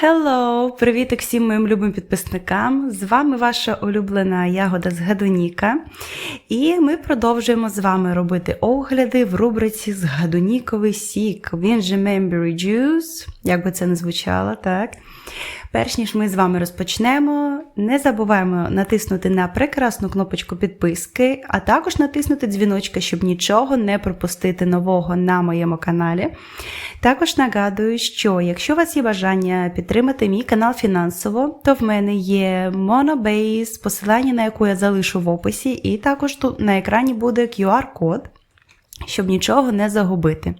Hello! Привіт всім моїм любим підписникам! З вами ваша улюблена ягода з Гадоніка. І ми продовжуємо з вами робити огляди в рубриці з Гадоніковий сік. Він же Memberry Juice, як би це не звучало, так? Перш ніж ми з вами розпочнемо, не забуваємо натиснути на прекрасну кнопочку підписки, а також натиснути дзвіночка, щоб нічого не пропустити нового на моєму каналі. Також нагадую, що якщо у вас є бажання підтримати мій канал фінансово, то в мене є Monobase, посилання на яку я залишу в описі, і також тут на екрані буде QR-код, щоб нічого не загубити.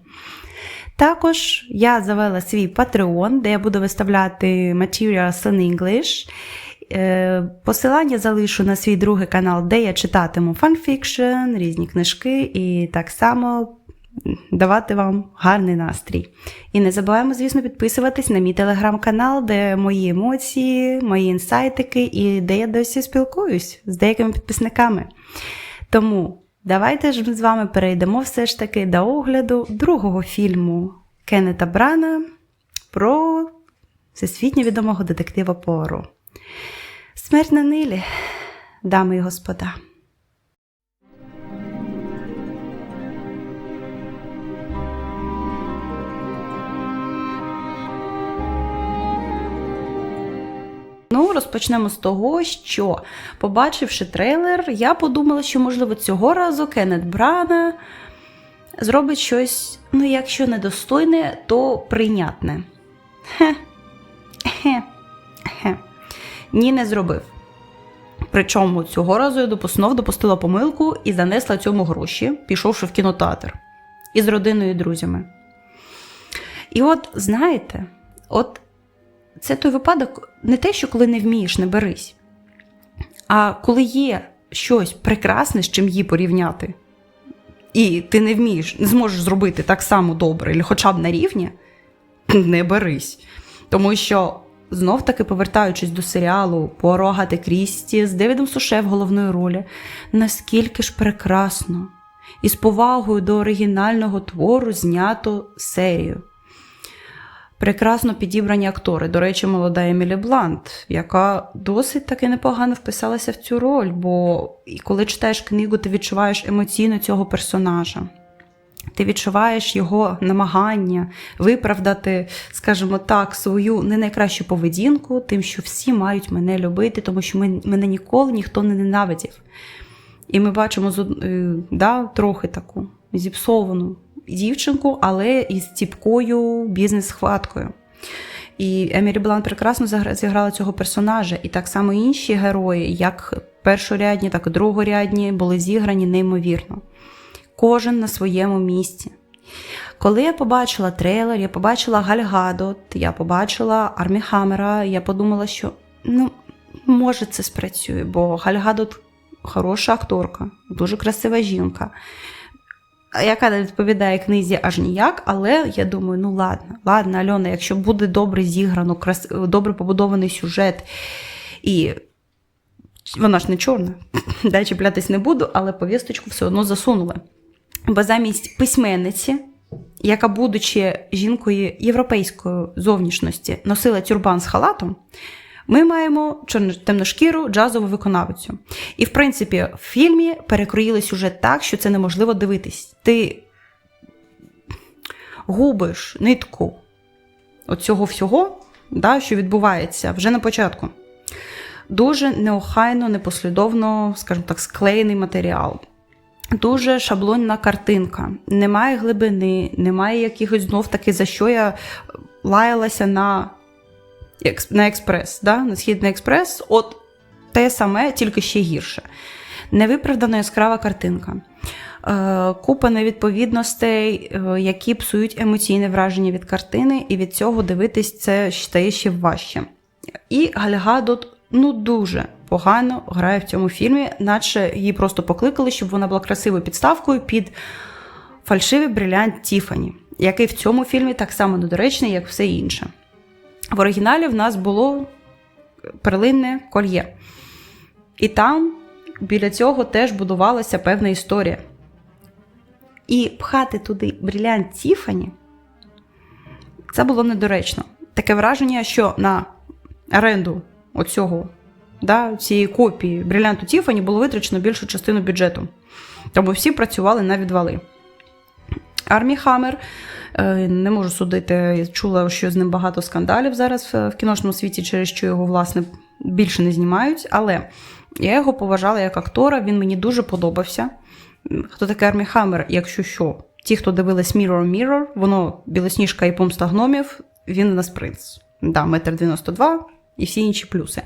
Також я завела свій Patreon, де я буду виставляти Materials in English. Е, Посилання залишу на свій другий канал, де я читатиму фанфікшн, різні книжки і так само давати вам гарний настрій. І не забуваємо, звісно, підписуватись на мій телеграм-канал, де мої емоції, мої інсайтики і де я досі спілкуюсь з деякими підписниками. Тому давайте ж ми з вами перейдемо все ж таки до огляду другого фільму Кеннета Брана про всесвітньо відомого детектива Поро. Смерть на нилі, дами і господа. Ну, розпочнемо з того, що, побачивши трейлер, я подумала, що, можливо, цього разу Кеннет Брана зробить щось, ну, якщо недостойне, то прийнятне. Хе. Хе. Хе. Ні, не зробив. Причому цього разу я допуснов допустила помилку і занесла цьому гроші, пішовши в кінотеатр із родиною і друзями. І от, знаєте, от це той випадок не те, що коли не вмієш, не берись. А коли є щось прекрасне, з чим її порівняти, і ти не вмієш, не зможеш зробити так само добре, або хоча б на рівні, не берись. Тому що, знов таки, повертаючись до серіалу Пуаро Крісті з Девідом Суше в головної ролі, наскільки ж прекрасно і з повагою до оригінального твору знято серію прекрасно підібрані актори. До речі, молода Емілі Блант, яка досить таки непогано вписалася в цю роль, бо коли читаєш книгу, ти відчуваєш емоційно цього персонажа. Ти відчуваєш його намагання виправдати, скажімо так, свою не найкращу поведінку, тим, що всі мають мене любити, тому що мене ніколи ніхто не ненавидів. І ми бачимо е, да, трохи таку зіпсовану дівчинку, але із ціпкою бізнес-хваткою. І Емірі Блан прекрасно зіграла цього персонажа, і так само інші герої, як першорядні, так і другорядні, були зіграні неймовірно. Кожен на своєму місці. Коли я побачила трейлер, я побачила Галь Гадот, я побачила Армі Хаммера, я подумала, що ну, може це спрацює, бо Галь Гадот хороша акторка, дуже красива жінка яка не відповідає книзі аж ніяк, але я думаю, ну ладно, ладно, Альона, якщо буде добре зіграно, крас... добре побудований сюжет, і вона ж не чорна, далі чіплятись не буду, але повісточку все одно засунули. Бо замість письменниці, яка, будучи жінкою європейської зовнішності, носила тюрбан з халатом, ми маємо темношкіру джазову виконавицю. І, в принципі, в фільмі перекроїли сюжет так, що це неможливо дивитись. Ти губиш нитку цього всього, да, що відбувається вже на початку. Дуже неохайно, непослідовно, скажімо так, склеєний матеріал. Дуже шаблонна картинка. Немає глибини, немає якихось знов таки, за що я лаялася на на експрес, да? на Східний експрес, от те саме, тільки ще гірше. Невиправдана яскрава картинка. Е, купа невідповідностей, е, які псують емоційне враження від картини, і від цього дивитись це стає ще важче. І Гальгадот ну дуже погано грає в цьому фільмі, наче її просто покликали, щоб вона була красивою підставкою під фальшивий брилянт Тіфані, який в цьому фільмі так само недоречний, як все інше. В оригіналі в нас було перлинне кольє. І там біля цього теж будувалася певна історія. І пхати туди брилянт Тіфані це було недоречно. таке враження, що на оренду оцього, да, цієї копії брилянту Тіфані було витрачено більшу частину бюджету. Тому всі працювали на відвали. Армі Хаммер. е, Не можу судити, чула, що з ним багато скандалів зараз е, в кіношному світі, через що його, власне, більше не знімають. Але я його поважала як актора, він мені дуже подобався. Хто такий Армі Хаммер, якщо що? Ті, хто дивились Mirror Mirror, воно білосніжка і помста гномів, він у нас принц. Да, метр 92 і всі інші плюси.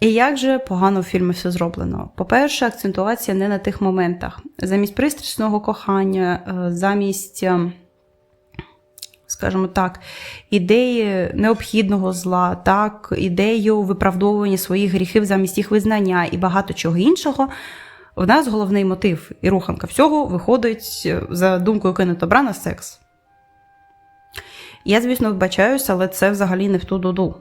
І як же погано в фільмі все зроблено? По-перше, акцентуація не на тих моментах. Замість пристрасного кохання, е, замість, е, скажімо так, ідеї необхідного зла, так, ідею виправдовування своїх гріхів замість їх визнання і багато чого іншого. В нас головний мотив і руханка всього виходить, е, за думкою Кеннета Брана, секс. Я, звісно, вибачаюся, але це взагалі не в ту дуду.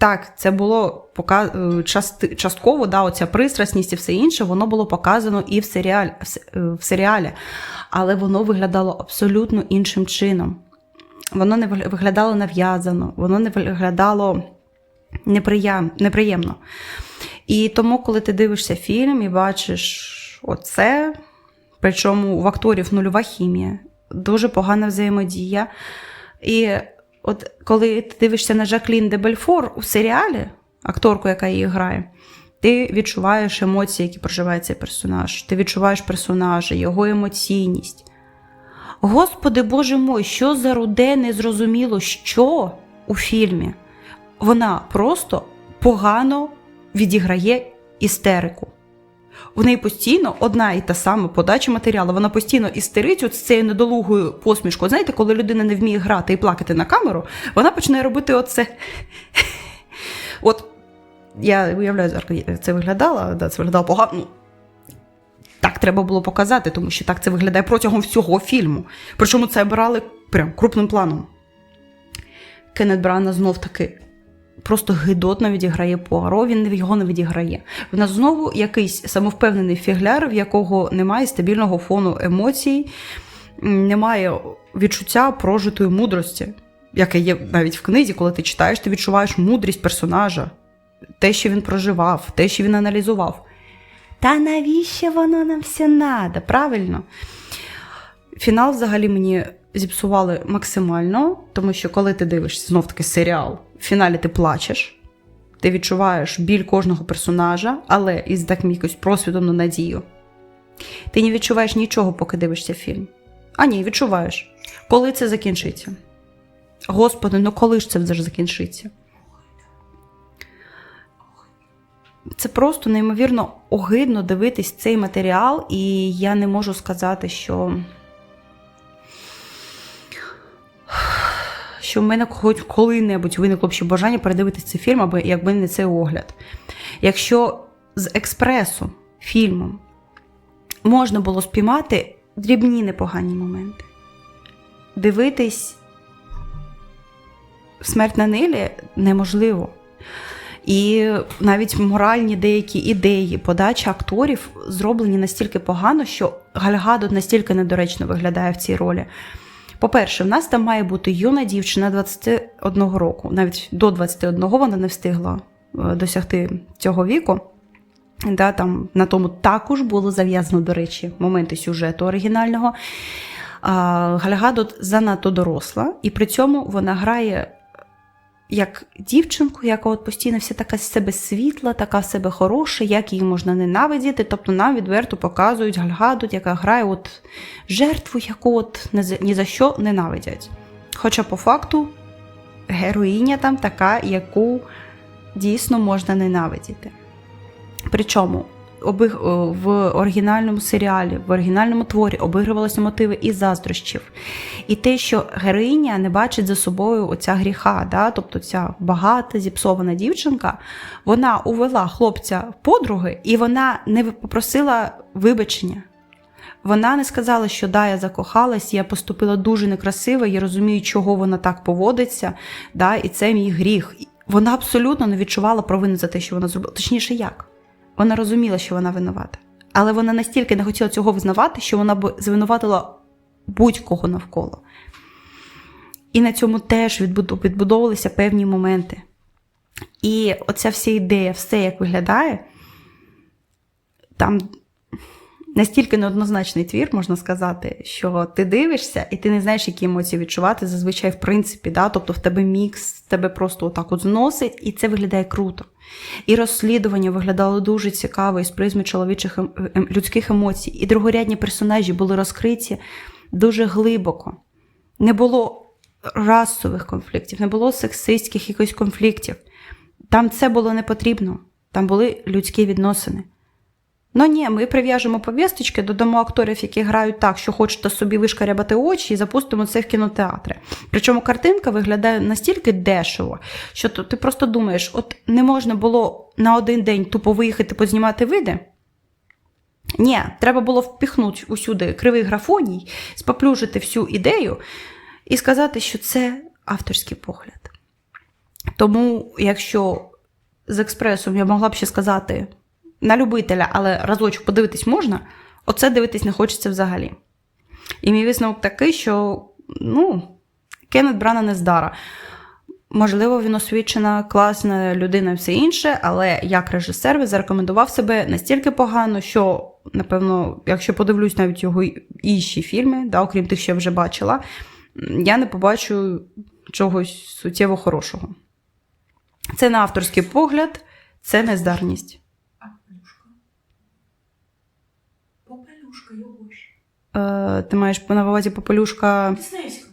Так, це було пока... е, част... частково, да, оця пристрасність і все інше, воно було показано і в, серіаль... в се- е, в серіалі, але воно виглядало абсолютно іншим чином. Воно не виглядало нав'язано, воно не виглядало неприєм... неприємно. І тому, коли ти дивишся фільм і бачиш оце, причому в акторів нульова хімія, дуже погана взаємодія. І от коли ти дивишся на Жаклін де Бельфор у серіалі, акторку, яка її грає, ти відчуваєш емоції, які проживає цей персонаж. Ти відчуваєш персонажа, його емоційність. Господи Боже мой, що за руде незрозуміло, що у фільмі? Вона просто погано відіграє істерику. В неї постійно одна і та сама подача матеріалу. Вона постійно істерить з цією недолугою посмішкою. Знаєте, коли людина не вміє грати і плакати на камеру, вона починає робити оце. От я уявляю, це виглядало, да, це виглядало погано. Ну, Так треба було показати, тому що так це виглядає протягом всього фільму. Причому це брали прям крупним планом. Кеннет Брана знов таки просто гидотно відіграє Пуаро, він його не відіграє. В нас знову якийсь самовпевнений фігляр, в якого немає стабільного фону емоцій, немає відчуття прожитої мудрості, яке є навіть в книзі, коли ти читаєш, ти відчуваєш мудрість персонажа, те, що він проживав, те, що він аналізував. Та навіщо воно нам все надо? Правильно? Фінал взагалі мені зіпсували максимально, тому що коли ти дивишся знов таки серіал, в фіналі ти плачеш, ти відчуваєш біль кожного персонажа, але із таким якось просвідом на надію. Ти не відчуваєш нічого, поки дивишся фільм. А ні, відчуваєш. Коли це закінчиться? Господи, ну коли ж це вже закінчиться? Це просто неймовірно огидно дивитись цей матеріал, і я не можу сказати, що. Що в мене хоч коли-небудь виникло б ще бажання передивитись цей фільм, аби якби не цей огляд. Якщо з експресу фільмом можна було спіймати дрібні непогані моменти, дивитись смерть на Нилі неможливо. І навіть моральні деякі ідеї, подача акторів зроблені настільки погано, що Гальгадот настільки недоречно виглядає в цій ролі. По-перше, в нас там має бути юна дівчина 21 року. Навіть до 21 вона не встигла е, досягти цього віку. Да, там На тому також було зав'язано, до речі, моменти сюжету оригінального. Гальгадот занадто доросла, і при цьому вона грає як дівчинку, яка от постійно вся така з себе світла, така в себе хороша, як її можна ненавидіти. Тобто нам відверто показують Гальгадот, яка грає от жертву, яку от ні за що ненавидять. Хоча по факту героїня там така, яку дійсно можна ненавидіти. Причому оби- в оригінальному серіалі, в оригінальному творі обігрувалися мотиви і заздрощів. І те, що героїня не бачить за собою оця гріха, да? тобто ця багата, зіпсована дівчинка, вона увела хлопця в подруги, і вона не попросила вибачення. Вона не сказала, що да, я закохалась, я поступила дуже некрасиво, я розумію, чого вона так поводиться, да, і це мій гріх. Вона абсолютно не відчувала провини за те, що вона зробила. Точніше, як? Вона розуміла, що вона винувата. Але вона настільки не хотіла цього визнавати, що вона б звинуватила будь-кого навколо. І на цьому теж відбудовувалися певні моменти. І оця вся ідея, все як виглядає, там настільки неоднозначний твір, можна сказати, що ти дивишся і ти не знаєш, які емоції відчувати зазвичай, в принципі, да? тобто в тебе мікс, тебе просто отак от зносить, і це виглядає круто. І розслідування виглядало дуже цікаво із призми чоловічих ем- ем- людських емоцій, і другорядні персонажі були розкриті дуже глибоко. Не було расових конфліктів, не було сексистських якихось конфліктів. Там це було не потрібно. Там були людські відносини. Ну ні, ми прив'яжемо повісточки, додамо акторів, які грають так, що хочете собі вишкарябати очі, і запустимо це в кінотеатри. Причому картинка виглядає настільки дешево, що ти просто думаєш, от не можна було на один день тупо виїхати познімати види. Ні, треба було впіхнути усюди кривий графоній, споплюжити всю ідею і сказати, що це авторський погляд. Тому, якщо з експресом я могла б ще сказати на любителя, але разочок подивитись можна, оце дивитись не хочеться взагалі. І мій висновок такий, що ну, Кеннет Брана не здара. Можливо, він освічена, класна людина і все інше, але як режисер він зарекомендував себе настільки погано, що, напевно, якщо подивлюсь навіть його інші фільми, да, окрім тих, що я вже бачила, я не побачу чогось суттєво хорошого. Це не авторський погляд, це нездарність. А попелюшка? Попелюшка, його ж. Е, ти маєш на увазі попелюшка.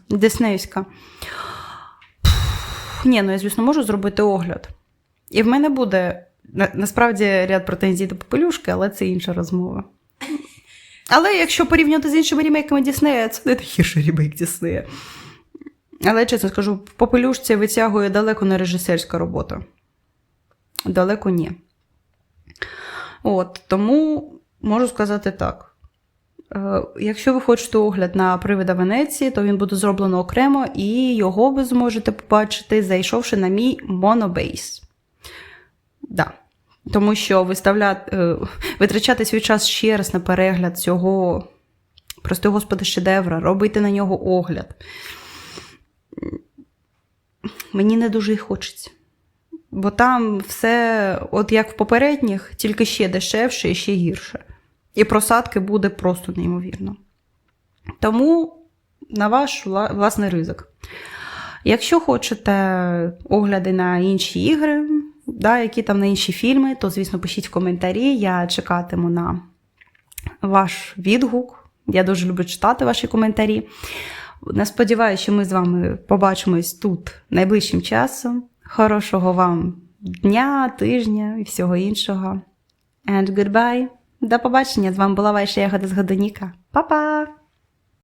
Диснеївська. Пф, Ні, ну я, звісно, можу зробити огляд. І в мене буде на- насправді ряд претензій до попелюшки, але це інша розмова. Але якщо порівняти з іншими ремейками Діснея, це не гірший ремейк Діснея. Але чесно скажу, в попелюшці витягує далеко не режисерська робота. Далеко ні. От, тому можу сказати так. Е, Якщо ви хочете огляд на привида Венеції, то він буде зроблено окремо, і його ви зможете побачити, зайшовши на мій монобейс. Да. Тому що виставляти, е, витрачати свій час ще раз на перегляд цього, прости господи, шедевра, робити на нього огляд. Мені не дуже й хочеться. Бо там все, от як в попередніх, тільки ще дешевше і ще гірше. І просадки буде просто неймовірно. Тому на ваш власний ризик. Якщо хочете огляди на інші ігри, да, які там на інші фільми, то, звісно, пишіть в коментарі. Я чекатиму на ваш відгук. Я дуже люблю читати ваші коментарі. Не сподіваюся, що ми з вами побачимось тут найближчим часом. Хорошого вам дня, тижня і всього іншого. And goodbye. До побачення. З вами була ваша ягода з Годоніка. Па-па!